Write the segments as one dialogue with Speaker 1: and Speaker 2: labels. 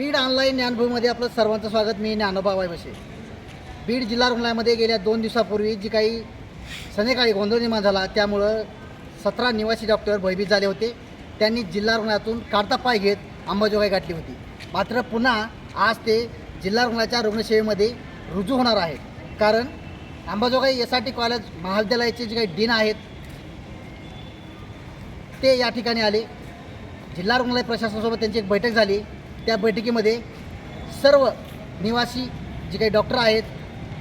Speaker 1: Beed online ज्ञानभूमीमध्ये आपलं सर्वांचं स्वागत. मी ज्ञानोबा वायवशे बीड जिल्हा रुग्णालयामध्ये गेल्या दोन दिवसापूर्वी जी काही संध्याकाळी गोंधळ निर्माण झाला त्यामुळं सतरा निवासी डॉक्टर भयभीत झाले होते. त्यांनी जिल्हा रुग्णालयातून काढता पाय घेत अंबाजोगाई गाठली होती. मात्र पुन्हा आज ते जिल्हा रुग्णालयाच्या रुग्णसेवेमध्ये रुजू होणार आहेत. कारण Ambajogai S R T college महाविद्यालयाचे जे काही डीन आहेत ते या ठिकाणी आले. जिल्हा रुग्णालय प्रशासनासोबत त्यांची एक बैठक झाली. त्या बैठकीमध्ये सर्व निवासी जे काही डॉक्टर आहेत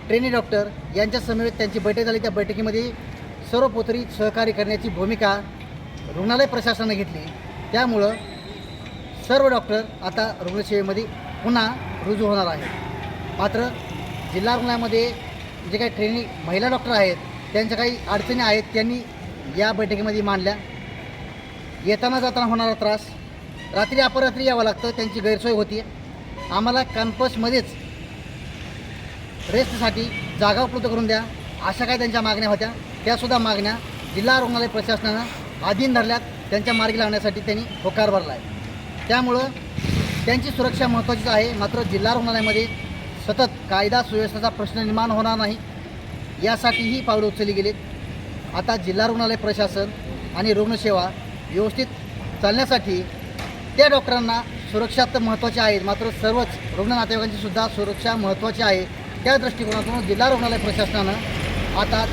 Speaker 1: ट्रेनी डॉक्टर यांच्या समेत त्यांची बैठक झाली. त्या बैठकीमध्ये सर्वपोतरी सहकार्य करण्याची भूमिका रुग्णालय प्रशासनाने घेतली. त्यामुळं सर्व डॉक्टर आता रुग्णसेवेमध्ये पुन्हा रुजू होणार आहे मात्र जिल्हा रुग्णालयामध्ये जे काही ट्रेनी महिला डॉक्टर आहेत त्यांच्या काही अडचणी आहेत त्यांनी या बैठकीमध्ये मांडल्या. येताना जाताना होणारा त्रास रात्री अपरात्री यावं लागतं त्यांची गैरसोय होती. आम्हाला कॅम्पसमध्येच रेस्टसाठी जागा उपलब्ध करून द्या. अशा काही त्यांच्या मागण्या होत्या. त्यासुद्धा मागण्या जिल्हा रुग्णालय प्रशासनानं अधीन धरल्यात. त्यांच्या मार्गी लावण्यासाठी त्यांनी होकार भरला आहे. त्यामुळं त्यांची सुरक्षा महत्त्वाचीच आहे. मात्र जिल्हा रुग्णालयामध्ये सतत कायदा सुव्यवस्थेचा प्रश्न निर्माण होणार नाही यासाठीही पावलं उचलली गेलीत. आता जिल्हा रुग्णालय प्रशासन आणि रुग्णसेवा व्यवस्थित चालण्यासाठी त्या डॉक्टरांना सुरक्षा तर महत्त्वाची आहे मात्र सर्वच रुग्ण नातेवाईकांची सुद्धा सुरक्षा महत्त्वाची आहे. त्या दृष्टिकोनातून जिल्हा रुग्णालय प्रशासनानं आता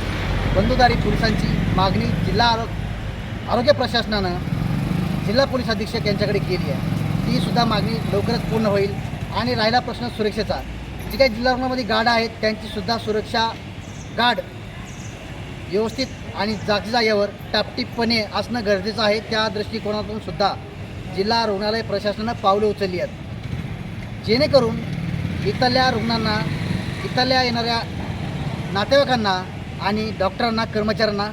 Speaker 1: बंदुदारी पोलिसांची मागणी जिल्हा आरो आरोग्य प्रशासनानं जिल्हा पोलीस अधीक्षक यांच्याकडे केली आहे. ती सुद्धा मागणी लवकरच पूर्ण होईल आणि राहिला प्रश्न सुरक्षेचा. जी काही जिल्हा रुग्णामध्ये गार्ड आहेत त्यांचीसुद्धा सुरक्षा गार्ड व्यवस्थित आणि जागच्या टापटीपणे असणं गरजेचं आहे. त्या दृष्टिकोनातून सुद्धा जिल्हा रुग्णालय प्रशासनानं पावले उचलली आहेत. जेणेकरून इथल्या रुग्णांना इथल्या येणाऱ्या नातेवाईकांना आणि डॉक्टरांना कर्मचाऱ्यांना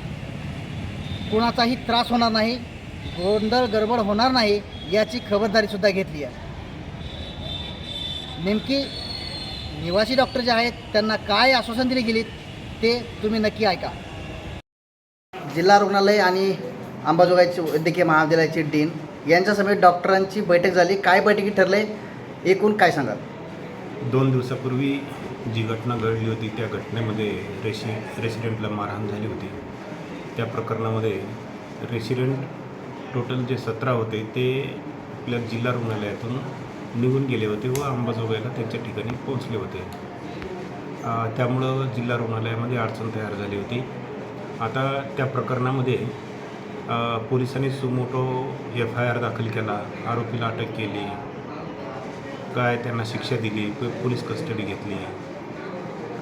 Speaker 1: कोणाचाही त्रास होणार नाही गोंधळ गडबड होणार नाही याची खबरदारीसुद्धा घेतली आहे. नेमकी निवासी डॉक्टर जे आहेत त्यांना काय आश्वासन दिली गेलीत ते तुम्ही नक्की ऐका. जिल्हा रुग्णालय आणि अंबाजोगाईचे वैद्यकीय महाविद्यालयाचे डीन यांच्यासमवेत डॉक्टरांची बैठक झाली. काय बैठकी ठरले एकूण काय सांगाल?
Speaker 2: दोन दिवसापूर्वी जी घटना घडली होती त्या घटनेमध्ये रेसि रेसिडेंटला मारहाण झाली होती. त्या प्रकरणामध्ये रेसिडेंट टोटल जे सतरा होते ते आपल्या जिल्हा रुग्णालयातून निघून गेले होते व अंबाजोगाईला त्यांच्या ठिकाणी पोहोचले होते. त्यामुळं जिल्हा रुग्णालयामध्ये अडचण तयार झाली होती. आता त्या प्रकरणामध्ये पोलिसांनी सुमोटो एफ आय आर दाखल केला आरोपीला अटक केली. काय त्यांना शिक्षा दिली पोलीस कस्टडी घेतली.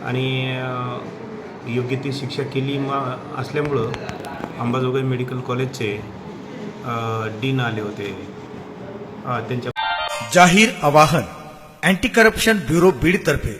Speaker 2: आणि योग्य ती शिक्षा केली मग असल्यामुळं अंबाजोगाई मेडिकल कॉलेजचे डीन आले होते. त्यांच्या
Speaker 3: जाहीर आवाहन अँटी करप्शन ब्युरो बीड तर्फे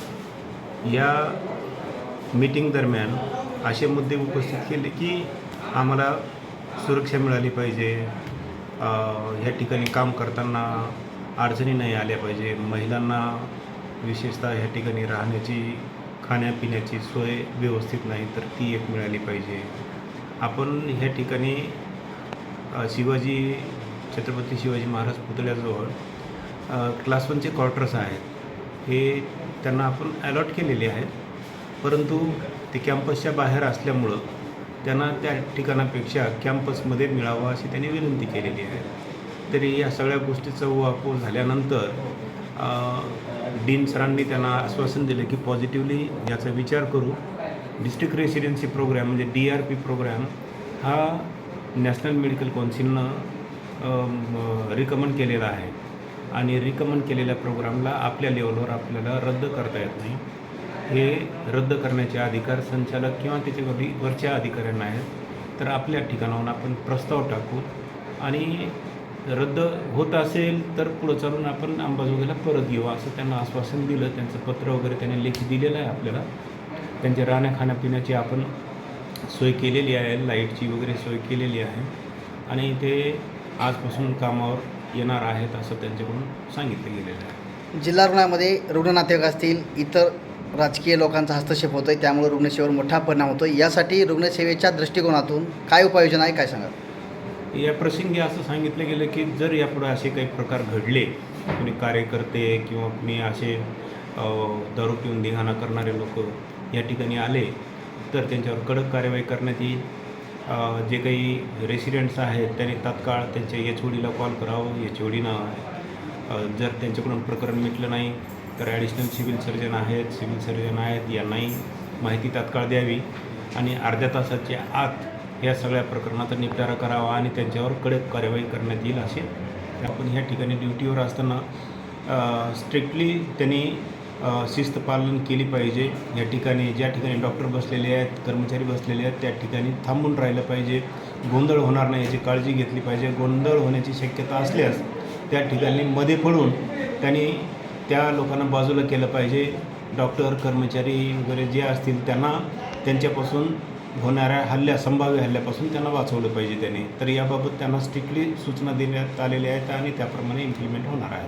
Speaker 2: या मीटिंग दरम्यान असे मुद्दे उपस्थित केले की आम्हाला सुरक्षा मिळाली पाहिजे. ह्या ठिकाणी काम करताना अडचणी नाही आल्या पाहिजे. महिलांना विशेषतः ह्या ठिकाणी राहण्याची खाण्यापिण्याची सोय व्यवस्थित नाही तर ती एक मिळाली पाहिजे. आपण ह्या ठिकाणी शिवाजी छत्रपती शिवाजी महाराज पुतळ्याजवळ क्लास वनचे क्वार्टर्स आहेत. हे त्यांना आपण अलॉट केलेले आहेत. परंतु ते कॅम्पसच्या बाहेर असल्यामुळं त्यांना त्या ठिकाणापेक्षा कॅम्पसमध्ये मिळावं अशी त्यांनी विनंती केलेली आहे. तरी या सगळ्या गोष्टीचा उहापोह झाल्यानंतर डीन सरांनी त्यांना आश्वासन दिलं की पॉझिटिव्हली याचा विचार करू. डिस्ट्रिक्ट रेसिडेन्सी प्रोग्रॅम म्हणजे डी आर पी प्रोग्रॅम हा नॅशनल मेडिकल कौन्सिलनं रिकमेंड केलेला आहे. आणि रिकमेंड केलेल्या प्रोग्रामला आपल्या लेवलवर आपल्याला रद्द करता येत नाही. हे रद्द करण्याचे अधिकार संचालक किंवा त्याच्या वरी वरच्या अधिकाऱ्यांना आहेत. तर आपल्या ठिकाणाहून आपण प्रस्ताव टाकू. आणि रद्द होत असेल तर पुढं चालून आपण अंबाजोगाईला परत घेऊ असं त्यांना आश्वासन दिलं. त्यांचं पत्र वगैरे त्यांनी लेखी दिलेलं आहे आपल्याला. त्यांच्या राहण्या खाण्यापिण्याची आपण सोय केलेली आहे. लाईटची वगैरे सोय केलेली आहे. आणि ते आजपासून कामावर येणार आहेत असं त्यांच्याकडून सांगितलं गेलेलं आहे.
Speaker 1: जिल्हा रुग्णालयामध्ये रुग्ण नातेवाईक असतील इतर राजकीय लोकांचा हस्तक्षेप होतोय त्यामुळे रुग्णसेवेवर मोठा परिणाम होतो यासाठी रुग्णसेवेच्या दृष्टिकोनातून काय उपाययोजना आहे काय सांगा
Speaker 2: या प्रसंगी असं सांगितलं गेलं की जर यापुढे असे काही प्रकार घडले कुणी कार्यकर्ते किंवा कुणी असे दारू पिऊन धिंगाणा करणारे लोक या ठिकाणी आले तर त्यांच्यावर कडक कार्यवाही करण्यात येईल. जे काही रेसिडेंट्स आहेत त्यांनी तात्काळ त्यांच्या एच ओडीला कॉल करावं एच ओडीनं जर त्यांच्याकडून प्रकरण मिटलं नाही तर ॲडिशनल सिव्हिल सर्जन आहेत सिव्हिल सर्जन आहेत यांनाही माहिती तात्काळ द्यावी आणि अर्ध्या तासाच्या आत या सगळ्या प्रकरणाचा निपटारा करावा आणि त्यांच्यावर कडक कार्यवाही करण्यात येईल असे आपण ह्या ठिकाणी ड्युटीवर असताना स्ट्रिक्टली त्यांनी शिस्त पालन केली पाहिजे. या ठिकाणी ज्या ठिकाणी डॉक्टर बसलेले आहेत कर्मचारी बसलेले आहेत त्या ठिकाणी थांबून राहिलं पाहिजे. गोंधळ होणार नाही याची काळजी घेतली पाहिजे. गोंधळ होण्याची शक्यता असल्यास त्या ठिकाणी मध्ये पडून त्यांनी त्या लोकांना बाजूला केलं पाहिजे. डॉक्टर कर्मचारी वगैरे जे असतील त्यांना त्यांच्यापासून होणाऱ्या हल्ल्या संभाव्य हल्ल्यापासून त्यांना वाचवलं पाहिजे त्यांनी. तर याबाबत त्यांना स्ट्रिक्टली सूचना देण्यात आलेल्या आहेत आणि त्याप्रमाणे इम्प्लिमेंट होणार आहे.